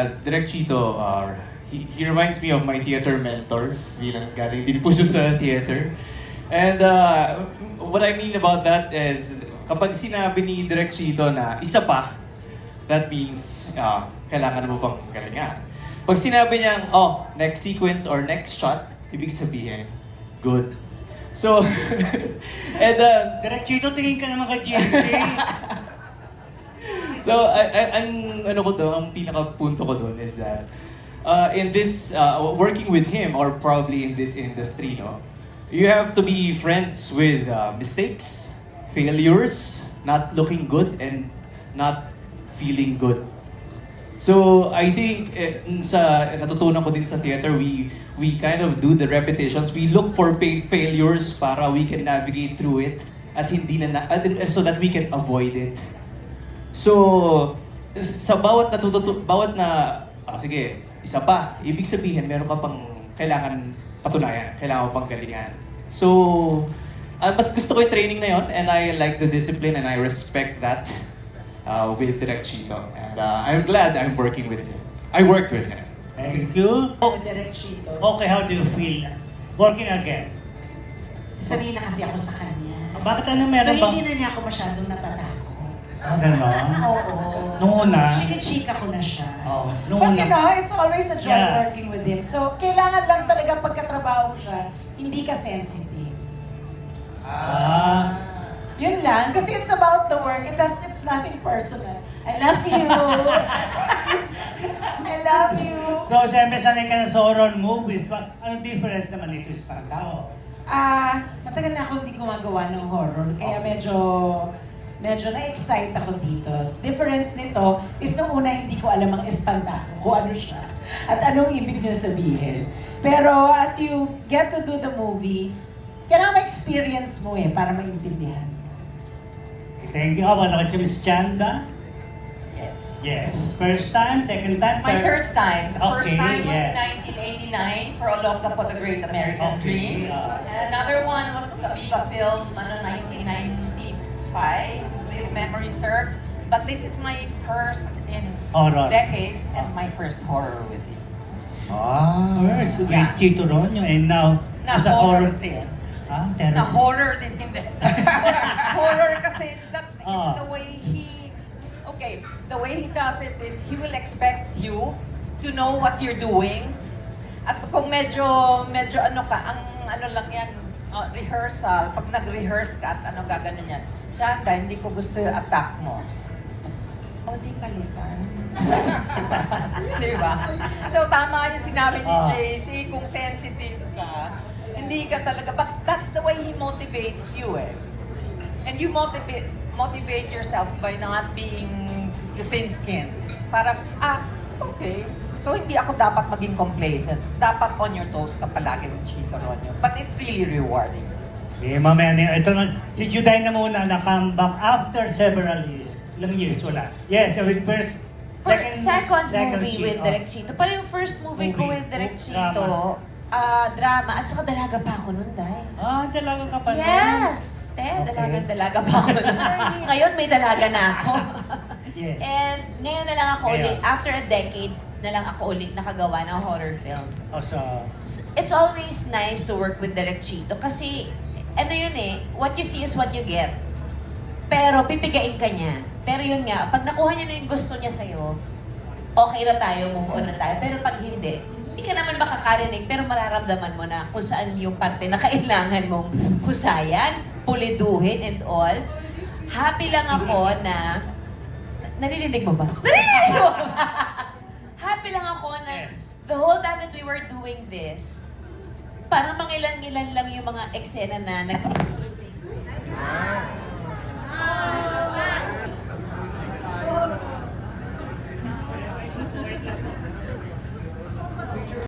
uh, Direk Chito, uh, he, he reminds me of my theater mentors. Bilang galing din po siya sa theater. And uh, what I mean about that is, kapag sinabi ni Direk Chito na isa pa, that means uh, kailangan mo pang galingan. Pag sinabi niyang, oh, next sequence or next shot, ibig sabihin, good. So, and uh, Direchito, tingin ka naman kay GMC. So, I, I, ang ano ko doon, ang pinaka-punto ko doon is that uh, in this, uh, working with him or probably in this industry, no, you have to be friends with uh, mistakes, failures, not looking good, and not feeling good. So, I think eh, sa natutunan ko din sa theater, we we kind of do the repetitions. We look for failures para we can navigate through it at hindi na, na at- so that we can avoid it. So, sa bawat natututo, bawat na, ah, sige, isa pa, ibig sabihin, meron ka pang kailangan patunayan, kailangan pang galingan. So, ah, mas gusto ko yung training na yon and I like the discipline and I respect that uh, with Direct Chito. And uh, I'm glad I'm working with him. I worked with him. Thank you. With Direk Chito. Okay, how do you feel working again? Sanay na kasi ako sa kanya. Bakit ano So meron ba? hindi na niya ako masyadong natatakot. Ah, gano'n? Oo. Nung una? Chinichika ko na siya. Oo. Nung But una. you know, it's always a joy Yeah. working with him. So, kailangan lang talaga pagkatrabaho siya, hindi ka sensitive. Ah. Yun lang. Kasi it's about the work. It does, it's nothing personal. I love you. I love you. So, siyempre, sanay ka na sa horror movies. But, anong difference naman ito sa tao? Ah, matagal na ako hindi gumagawa ng horror. Kaya medyo medyo na-excite ako dito. Difference nito is nung una hindi ko alam ang espantaho kung ano siya at anong ibig niya sabihin. Pero as you get to do the movie, kailangan ma-experience mo eh para maintindihan. Thank you. How about you, Miss Chanda? Yes. Yes. First time, second time, It's my third time. The first Okay, time was yeah. in 1989 for Olokta for the Great American Okay, Dream. uh, and another one was sa Viva Film, ano, 1995, if memory serves. But this is my first in Horror. decades and my first horror with him. Ah, first. With Yeah. Chito Ronyo. And now, Na as a horror horror. din. Ah, Na terrible. horror din hindi. horror kasi it's that it's Ah. the way he okay, the way he does it is he will expect you to know what you're doing. At kung medyo medyo ano ka, ang ano lang uh, rehearsal, pag nag-rehearse ka at ano gaganon yan, Shanda, hindi ko gusto yung attack mo. O, di palitan. di ba? So, tama yung sinabi ni Ah. JC, kung sensitive ka, hindi ka talaga, but that's the way he motivates you eh. And you motivate motivate yourself by not being thin-skinned. Parang, ah, okay. So, hindi ako dapat maging complacent. Dapat on your toes ka palagi with Chito Ronyo. But it's really rewarding. Eh, mamaya na. Ito na, si Juday na muna na-comeback after several years. Ilang years, wala. Yes, so with first, Second, second, movie Chito. with Direk Chito. Parang yung first movie, ko Movie. with Direk Oh, Chito, ah drama. At saka dalaga pa ako nun, Day. Ah, dalaga ka pa nun? Yes! Te, Okay. dalaga-dalaga pa ako nun. ngayon may dalaga na ako. Yes. And ngayon na lang ako ulit, after a decade, na lang ako ulit nakagawa ng horror film. Oh, so, It's always nice to work with Direk Chito kasi ano yun eh, what you see is what you get. Pero pipigain ka niya. Pero yun nga, pag nakuha niya na yung gusto niya sa'yo, okay na tayo, move on na tayo. Pero pag hindi, hindi ka naman makakarinig, pero mararamdaman mo na kung saan yung parte na kailangan mong husayan, puliduhin and all. Happy lang ako na... Naririnig mo ba? Naririnig mo ba? Happy lang ako na Yes. the whole time that we were doing this, parang mangilan-ilan lang yung mga eksena na nag